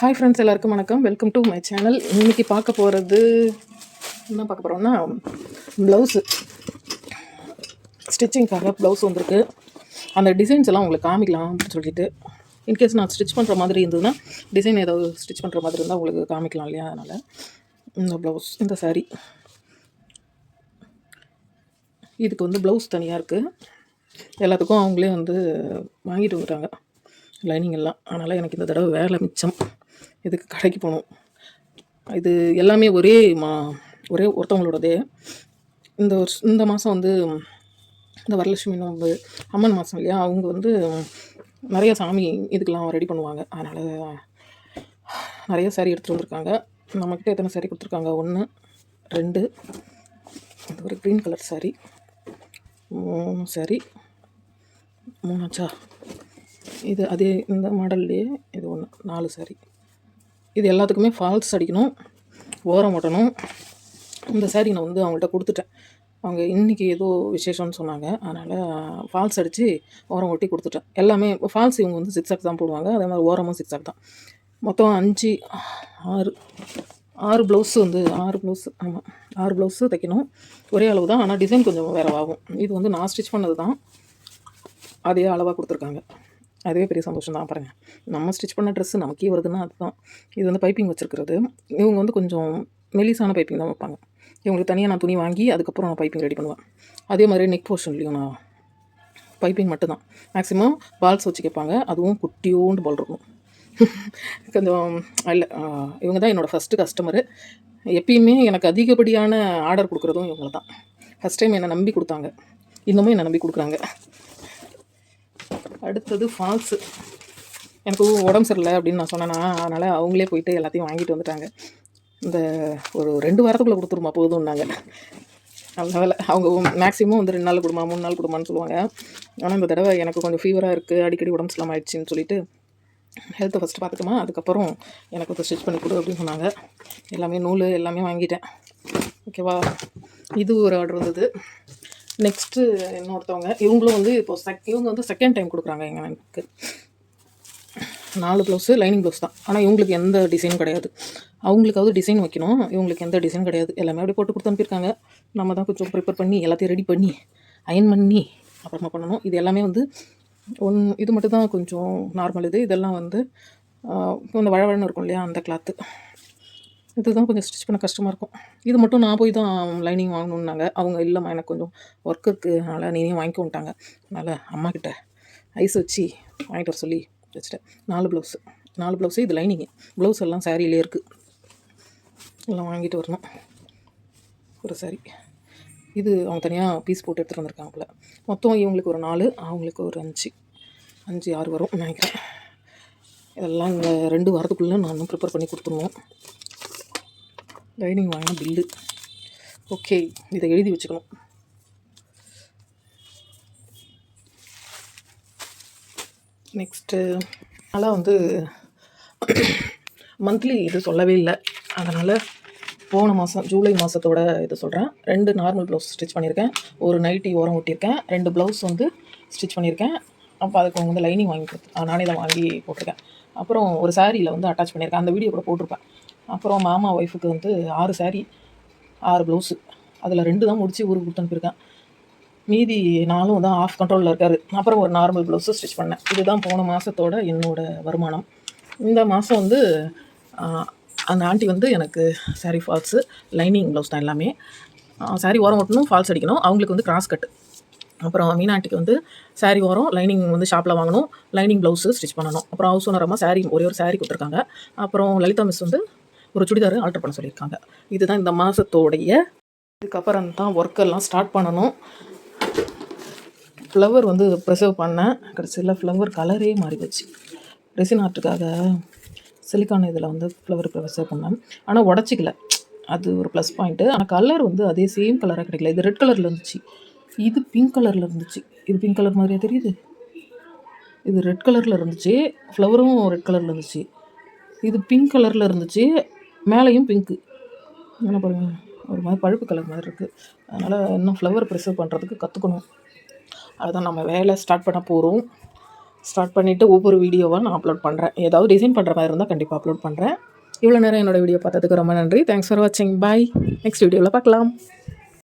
Hi friends எல்லாருக்கும் வணக்கம். Welcome to my channel இன்றைக்கி பார்க்க போகிறது என்ன பார்க்க போகிறோம்னா ப்ளவுஸு ஸ்டிச்சிங்காக ப்ளவுஸ் வந்திருக்கு. அந்த டிசைன்ஸ் எல்லாம் உங்களுக்கு காமிக்கலாம் அப்படின்னு சொல்லிட்டு. இன்கேஸ் நான் ஸ்டிச் பண்ணுற மாதிரி இருந்ததுன்னா டிசைன் ஏதாவது ஸ்டிச் பண்ணுற மாதிரி இருந்தால் உங்களுக்கு காமிக்கலாம் இல்லையா அதனால். இந்த ப்ளவுஸ் இந்த saree. இதுக்கு வந்து ப்ளவுஸ் தனியாக இருக்குது எல்லாத்துக்கும் அவங்களே வந்து வாங்கிட்டு வந்துட்டாங்க. லைனிங் எல்லாம். அதனால் எனக்கு இந்த தடவை வேலை மிச்சம். இதுக்கு கடைக்கு போகணும். இது எல்லாமே ஒரே மா ஒரே ஒருத்தவங்களோடதே. இந்த வருஷ இந்த மாதம் வந்து இந்த வரலட்சுமி நோம்பு அம்மன் மாதம் இல்லையா? அவங்க வந்து நிறைய சாமி இதுக்கெல்லாம் ரெடி பண்ணுவாங்க. அதனால் நிறைய சாரி எடுத்துகிட்டு வந்திருக்காங்க. நம்மக்கிட்ட எத்தனை சாரி கொடுத்துருக்காங்க? ஒன்று ரெண்டு இது ஒரு க்ரீன் கலர் சாரி மூணு சாரி மூணாச்சா இது அதே இந்த மாடல்லையே இது ஒன்று நாலு சாரி இது எல்லாத்துக்குமே ஃபால்ஸ் அடிக்கணும் ஓரம் ஓட்டணும் இந்த சாரி நான் வந்து அவங்கள்ட்ட கொடுத்துட்டேன். அவங்க இன்றைக்கி ஏதோ விசேஷம்னு சொன்னாங்க. அதனால் ஃபால்ஸ் அடித்து ஓரம் ஒட்டி கொடுத்துட்டேன். எல்லாமே ஃபால்ஸ் இவங்க வந்து சிக்ஸாக் தான் போடுவாங்க. அதே மாதிரி ஓரமும் சிக்ஸாக் தான். மொத்தம் அஞ்சு ஆறு ஆறு ப்ளவுஸ் வந்து ஆறு ப்ளவுஸ் ஆமாம் ஆறு ப்ளவுஸு தைக்கணும். ஒரே அளவு தான். ஆனால் டிசைன் கொஞ்சம் வேறு ஆகும். இது வந்து நான் ஸ்டிச் பண்ணது தான். அதே அளவாக கொடுத்துருக்காங்க. அதுவே பெரிய சந்தோஷம் தான். பாருங்கள் நம்ம ஸ்டிச் பண்ண ட்ரெஸ்ஸு நமக்கே வருதுன்னா அதுதான். இது வந்து பைப்பிங் வச்சுருக்கிறது. இவங்க வந்து கொஞ்சம் மெலிசான பைப்பிங் தான் வைப்பாங்க. இவங்களுக்கு தனியாக நான் துணி வாங்கி அதுக்கப்புறம் நான் பைப்பிங் ரெடி பண்ணுவேன். அதே மாதிரி நெக் போர்ஷன்லேயும் நான் பைப்பிங் மட்டும்தான். மேக்ஸிமம் பால்ஸ் வச்சு கேட்பாங்க. அதுவும் குட்டியோண்டு பால் இருக்கும். கொஞ்சம் இல்லை இவங்க தான் என்னோடய ஃபஸ்ட்டு கஸ்டமரு எப்பயுமே எனக்கு அதிகப்படியான ஆர்டர் கொடுக்குறதும் இவங்க தான். ஃபஸ்ட் டைம் என்னை நம்பி கொடுத்தாங்க. இன்னமும் என்னை நம்பி கொடுக்குறாங்க. அடுத்தது ஃபால்ஸு எனக்கு உடம்பு சரியில்லை அப்படின்னு நான் சொன்னேன்னா அதனால் அவங்களே போயிட்டு எல்லாத்தையும் வாங்கிட்டு வந்துட்டாங்க. இந்த ஒரு ரெண்டு வாரத்துக்குள்ளே கொடுத்துருமா போதும்னாங்க. அதனால் அவங்க மேக்ஸிமம் வந்து ரெண்டு நாள் கொடுமா மூணு நாள் கொடுமான்னு சொல்லுவாங்க. ஆனால் இந்த தடவை எனக்கு கொஞ்சம் ஃபீவராக இருக்குது அடிக்கடி உடம்பு சரியில்லாம ஆயிடுச்சுன்னு சொல்லிட்டு ஹெல்த்தை ஃபஸ்ட்டு பார்த்துக்கமா அதுக்கப்புறம் எனக்கு வந்து ஸ்டிச் பண்ணி கொடு அப்படின்னு சொன்னாங்க. எல்லாமே நூல் எல்லாமே வாங்கிட்டேன். ஓகேவா இது ஒரு ஆர்டர் வந்தது. நெக்ஸ்ட்டு இன்னொருத்தவங்க இவங்களும் வந்து இப்போ செக் இவங்க வந்து செகண்ட் டைம் கொடுக்குறாங்க எங்கள் எனக்கு. நாலு ப்ளவுஸு லைனிங் ப்ளவுஸ் தான். ஆனால் இவங்களுக்கு எந்த டிசைனும் கிடையாது. அவங்களுக்காவது டிசைன் வைக்கணும். இவங்களுக்கு எந்த டிசைன் கிடையாது. எல்லாமே அப்படியே போட்டு கொடுத்து அனுப்பியிருக்காங்க. நம்ம தான் கொஞ்சம் ப்ரிப்பேர் பண்ணி எல்லாத்தையும் ரெடி பண்ணி அயன் பண்ணி அப்புறமா பண்ணணும். இது எல்லாமே வந்து ஒன் இது மட்டும் தான் கொஞ்சம் நார்மல் இது. இதெல்லாம் வந்து ஆஹ், கொஞ்சம் வழவழன்னு இருக்கும் இல்லையா அந்த கிளாத்து இதுதான் கொஞ்சம் ஸ்டிச் பண்ண கஷ்டமாக இருக்கும். இது மட்டும் நான் போய் தான் லைனிங் வாங்கணுன்னாங்க அவங்க இல்லைம்மா எனக்கு கொஞ்சம் ஒர்க் இருக்குது அதனால் நீனே வாங்கிக்கோன்ட்டாங்க அதனால் அம்மாக்கிட்ட ஐஸ் வச்சு வாங்கிட்டு வர சொல்லி வச்சுட்டேன். நாலு ப்ளவுஸு நாலு ப்ளவுஸு இது லைனிங்கு ப்ளவுஸ் எல்லாம் சாரியிலே இருக்குது எல்லாம் வாங்கிட்டு வரணும். ஒரு சாரி இது அவங்க தனியாக பீஸ் போட்டு எடுத்துகிட்டு வந்திருக்காங்க மொத்தம் இவங்களுக்கு ஒரு நாலு அவங்களுக்கு ஒரு அஞ்சு. அஞ்சு ஆறு வரும் நினைக்கிறேன். இதெல்லாம் இந்த ரெண்டு வாரத்துக்குள்ளே நான் இன்னும் ப்ரிப்பேர் பண்ணி கொடுத்துருவோம் லைனிங் வாங்கின பில்லு. ஓகே இதை எழுதி வச்சுக்கணும். நெக்ஸ்ட்டு அதெல்லாம் வந்து மந்த்லி இது சொல்லவே இல்லை. அதனால் போன மாதம் ஜூலை மாதத்தோட இது சொல்கிறேன் ரெண்டு நார்மல் ப்ளவுஸ் ஸ்டிச் பண்ணியிருக்கேன். ஒரு நைட்டி ஓரம் ஒட்டியிருக்கேன். ரெண்டு ப்ளவுஸ் வந்து ஸ்டிச் பண்ணியிருக்கேன். அப்போ அதுக்கு அவங்க வந்து லைனிங் வாங்கி கொடுத்து நானே தான் வாங்கி போட்டிருக்கேன். அப்புறம் ஒரு சாரியில் வந்து அட்டாச் பண்ணியிருக்கேன். அந்த வீடியோ கூட போட்டிருப்பேன். அப்புறம் மாமா ஒய்ஃபுக்கு வந்து ஆறு saree ஆறு ப்ளவுஸு அதில் ரெண்டு தான் முடித்து ஊருக்கு கொடுத்து அனுப்பியிருக்கேன். மீதி நாளும் தான் ஆஃப் கண்ட்ரோலில் இருக்காரு. அப்புறம் ஒரு நார்மல் ப்ளவுஸும் ஸ்டிச் பண்ணேன். இதுதான் போன மாதத்தோட என்னோட வருமானம். இந்த மாதம் வந்து அந்த ஆண்டி வந்து எனக்கு saree ஃபால்ஸு லைனிங் ப்ளவுஸ் தான் எல்லாமே. saree ஓரம் ஓட்டணும் ஃபால்ஸ் அடிக்கணும். அவங்களுக்கு வந்து கிராஸ் கட்டு அப்புறம் மீனாட்டிக்கு வந்து saree ஓரம் லைனிங் வந்து ஷாப்பில் வாங்கணும். லைனிங் ப்ளவுஸு ஸ்டிச் பண்ணணும். அப்புறம் ஹவுஸ் ஓனரமாக சாரீ ஒரே ஒரு சாரீ கொடுத்துருக்காங்க. அப்புறம் லலிதா மிஸ் வந்து ஒரு சுடிதார் ஆல்டர் பண்ண சொல்லியிருக்காங்க. இதுதான் இந்த மாதத்தோடைய இதுக்கப்புறம் தான் ஒர்க்கெல்லாம் ஸ்டார்ட் பண்ணணும். ஃப்ளவர் வந்து ப்ரிசர்வ் பண்ணேன் கடைசியில் ஃப்ளவர் கலரே மாறி போச்சு. ரெசின் ஆர்ட்டுக்காக சிலிக்கான் இதில் வந்து ஃப்ளவர் ப்ரிசர்வ் பண்ணேன். ஆனால் உடச்சிக்கல. அது ஒரு ப்ளஸ் பாயிண்ட்டு ஆனால் கலர் வந்து அதே சேம் கலராக கிடைக்கல. இது ரெட் கலரில் இருந்துச்சு. இது பிங்க் கலரில் இருந்துச்சு. இது பிங்க் கலர் மாதிரியே தெரியுது? இது ரெட் கலரில் இருந்துச்சு. ஃப்ளவரும் ரெட் கலரில் இருந்துச்சு. இது பிங்க் கலரில் இருந்துச்சு. மேலேயும் பிங்க்கு. என்ன பாருங்கள் ஒரு மாதிரி பழுப்பு கலர் மாதிரி இருக்குது அதனால் இன்னும் ஃப்ளவர் ப்ரிசர்வ் பண்ணுறதுக்கு கற்றுக்கணும் அதுதான் நம்ம வேலை ஸ்டார்ட் பண்ண போகிறோம் ஸ்டார்ட் பண்ணிவிட்டு ஒவ்வொரு வீடியோவாக நான் அப்லோட் பண்ணுறேன் ஏதாவது டிசைன் பண்ணுற மாதிரி இருந்தால் கண்டிப்பாக அப்லோட் பண்ணுறேன் இவ்வளோ நேரம் என்னோடய வீடியோ பார்த்ததுக்கு ரொம்ப நன்றி. தேங்க்ஸ் ஃபார் வாட்சிங் பாய் நெக்ஸ்ட் வீடியோவில் பார்க்கலாம்.